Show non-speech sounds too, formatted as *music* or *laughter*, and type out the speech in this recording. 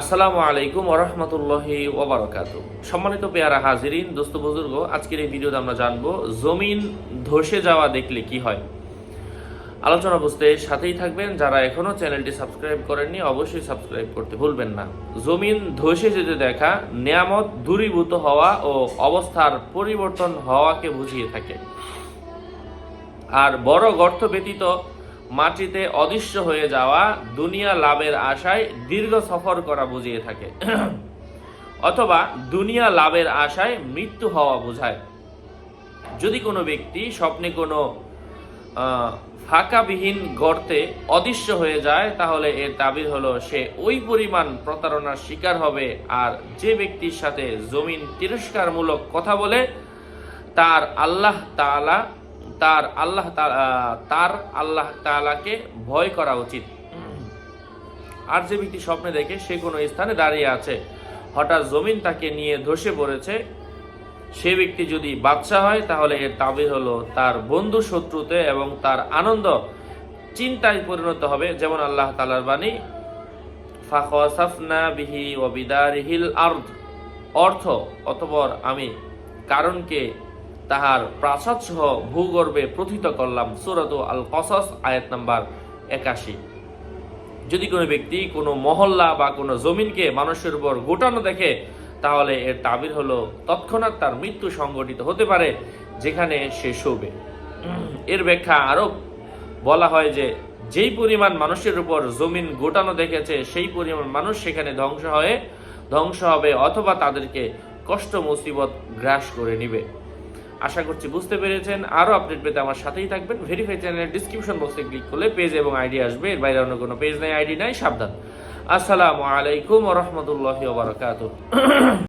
আসসালামু আলাইকুম ওরহমতুল্লাহি ওবরাকাতু সম্মানিত পেয়ারা হাজিরিন, দোস্ত বুজুর্গ, আজকের এই ভিডিওতে আমরা জানব জমিন ধসে যাওয়া দেখলে কি হয়। আলোচনা বুঝতে সাথেই থাকবেন। যারা এখনও চ্যানেলটি সাবস্ক্রাইব করেননি, অবশ্যই সাবস্ক্রাইব করতে ভুলবেন না। জমিন ধসে যেতে দেখা, নিয়ামত দূরীভূত হওয়া ও অবস্থার পরিবর্তন হওয়াকে বুঝিয়ে থাকে। আর বড় গর্ত ব্যতীত মাটিতে অদৃশ্য হয়ে যাওয়া দুনিয়া লাভের আশায় দীর্ঘ সফর করা বুঝিয়ে থাকে। *clears throat* অথবা দুনিয়া লাভের আশায় মৃত্যু হওয়া বোঝায়। যদি কোনো ব্যক্তি স্বপ্নে কোনো ফাঁকাবিহীন গর্তে অদৃশ্য হয়ে যায়, তাহলে এর তাবির হলো সে ওই পরিমাণ প্রতারণার শিকার হবে আর যে ব্যক্তির সাথে জমিন তিরস্কারমূলক কথা বলে, তার আল্লাহ তাআলা তার আল্লাহ তার আল্লাহ তালাকে ভয় করা উচিত। আর যে ব্যক্তি স্বপ্নে দেখে সে কোনো স্থানে দাঁড়িয়ে আছে, হঠাৎ জমিন তাকে নিয়ে ধসে পড়েছে, সে ব্যক্তি যদি বাচ্চা হয়, তাহলে এর তাবির হলো তার বন্ধু শত্রুতে এবং তার আনন্দ চিন্তায় পরিণত হবে, যেমন আল্লাহ তালার বাণী ফাখসাফনা বিহি ও বিদারিহিল আর্দ। অর্থ, অতপর আমি কারণকে তাহার প্রাসাদ সহ ভূগর্ভে প্রথিত করলাম সুরত আল কসস আয়াত নাম্বার একাশি। যদি কোনো ব্যক্তি কোনো মহল্লা বা কোনো জমিনকে মানুষের উপর গোটানো দেখে, তাহলে এর তাবির হলো তৎক্ষণাৎ তার মৃত্যু সংঘটিত হতে পারে, যেখানে সে শোবে। এর ব্যাখ্যা আরও বলা হয় যে, যেই পরিমাণ মানুষের উপর জমিন গোটানো দেখেছে, সেই পরিমাণ মানুষ সেখানে ধ্বংস হয়ে, ধ্বংস হবে অথবা তাদেরকে কষ্ট মুসিবত গ্রাস করে নিবে। আশা করছি বুঝতে পেরেছেন। আরও আপডেট পেতে আমার সাথেই থাকবেন। ভেরিফাই চ্যানেলের ডিসক্রিপশন বক্সে ক্লিক করলে পেজ এবং আইডি আসবে। এর বাইরে অন্য কোনো পেজ নাই আইডি নাই, সাবধান। আসসালামু আলাইকুম রহমতুল্লাহ বারকাত